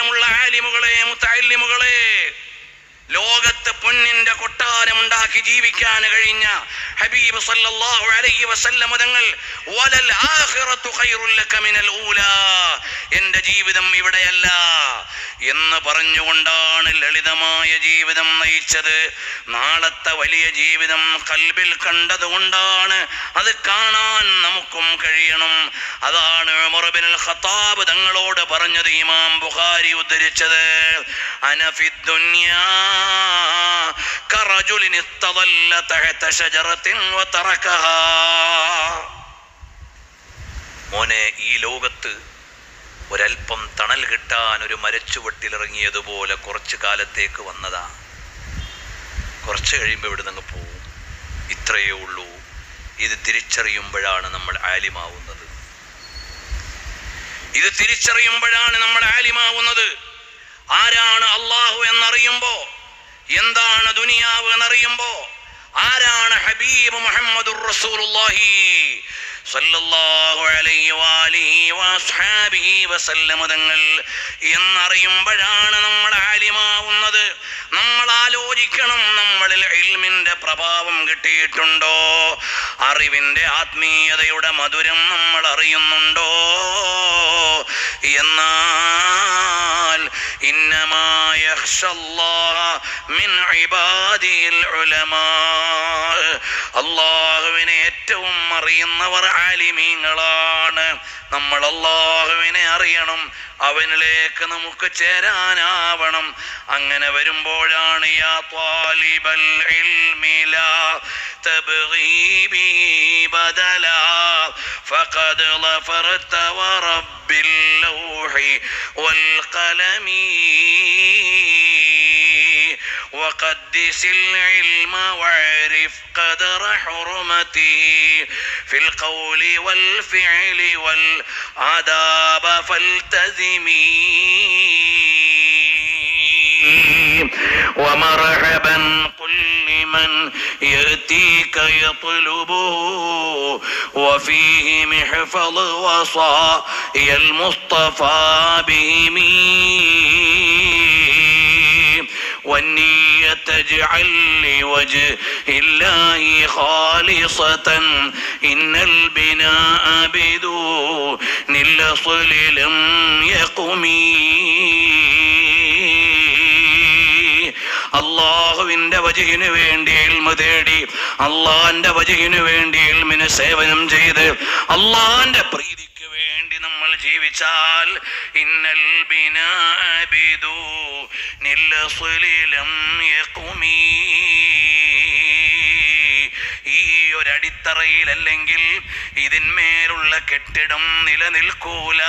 പ്രിയമുള്ള ആലിമുകളെ മുത്തല്ലിമുകളെ ലോകത്ത് പൊന്നിന്റെ കൊട്ടാരം ഉണ്ടാക്കി ജീവിക്കാൻ കഴിഞ്ഞ ഹബീബ് സല്ലല്ലാഹു അലൈഹി വസല്ലം തങ്ങൾ വലൽ ആഖിറത്തു ഖൈറുൽ ലക മിനൽ ഊല. എന്റെ ജീവിതം ഇവിടെയല്ല. എന്ന് പറഞ്ഞുകൊണ്ടാണ് ലളിതമായ ജീവിതം നയിച്ചത്. നാളത്തെ വലിയ ജീവിതം കൽബിൽ കണ്ടതുകൊണ്ടാണ് അത് കാണാൻ നമുക്കും കഴിയണം. അതാണ് ബിൻ ഖത്താബ് തങ്ങളോട് പറഞ്ഞത് ഇമാം ബുഖാരി ഉദ്ധരിച്ചത്. ദുനിയാ മോനെ ഈ ലോകത്ത് ഒരൽപ്പം തണൽ കിട്ടാൻ ഒരു മരച്ചുവട്ടിലിറങ്ങിയതുപോലെ കുറച്ചു കാലത്തേക്ക് വന്നതാ. കുറച്ച് കഴിയുമ്പോൾ ഇവിടെ നിന്ന് പോവും. ഇത്രയേ ഉള്ളൂ. ഇത് തിരിച്ചറിയുമ്പോഴാണ് നമ്മൾ ആലിമാവുന്നത്. ഇത് തിരിച്ചറിയുമ്പോഴാണ് നമ്മൾ ആലിമാവുന്നത്. ആരാണ് അള്ളാഹു എന്നറിയുമ്പോ എന്താണ് ദുനിയാവ് എന്നറിയുമ്പോ ആരാണ് ഹബീബ് മുഹമ്മദ് റസൂലുള്ളാഹി തങ്ങൾ എന്നറിയുമ്പോഴാണ് നമ്മൾ ആലിമാവുന്നത്. നമ്മൾ ആലോചിക്കണം നമ്മളിൽ ഇൽമിന്റെ പ്രഭാവം കിട്ടിയിട്ടുണ്ടോ? അറിവിന്റെ ആത്മീയതയുടെ മധുരം നമ്മൾ അറിയുന്നുണ്ടോ? എന്നാൽ ഇന്നമായ അള്ളാഹുവിനെ ഏറ്റവും അറിയുന്നവർ ആലിമീങ്ങളാണ് നമ്മൾ അള്ളാഹുവിനെ അറിയണം അവനിലേക്ക് നമുക്ക് ചേരാനാവണം അങ്ങനെ വരുമ്പോഴാണ് യാ ത്വാലിബൽ ഇൽമി ലാ تبغي به بدلا فقد ظفرت ورب اللوح والقلم وقدس العلم واعرف قدر حرمته في القول والفعل والآداب فالتزمي. ومرحبا قل لمن يأتيك يطلبه. وفيه محفظ وصايا المصطفى بهم. والنية تجعل لوجه الله خالصة إن البناء بدون الأصل لم يقم അള്ളാഹുവിന്റെ വജഹിന് വേണ്ടി ഇൽമ തേടി അള്ളാന്റെ വജഹിന് വേണ്ടി ഇൽമിന് സേവനം ചെയ്ത് അള്ളാന്റെ പ്രീതിക്ക് വേണ്ടി നമ്മൾ ജീവിച്ചാൽ ഇന്നൽ ബിനാബിദു നില്ലം യഖുമീ ഈ ഒരടിത്തറയിൽ അല്ലെങ്കിൽ ഇതിന്മേലുള്ള കെട്ടിടം നിലനിൽക്കൂല.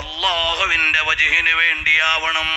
അള്ളാഹുവിന്റെ വജഹിന് വേണ്ടിയാവണം.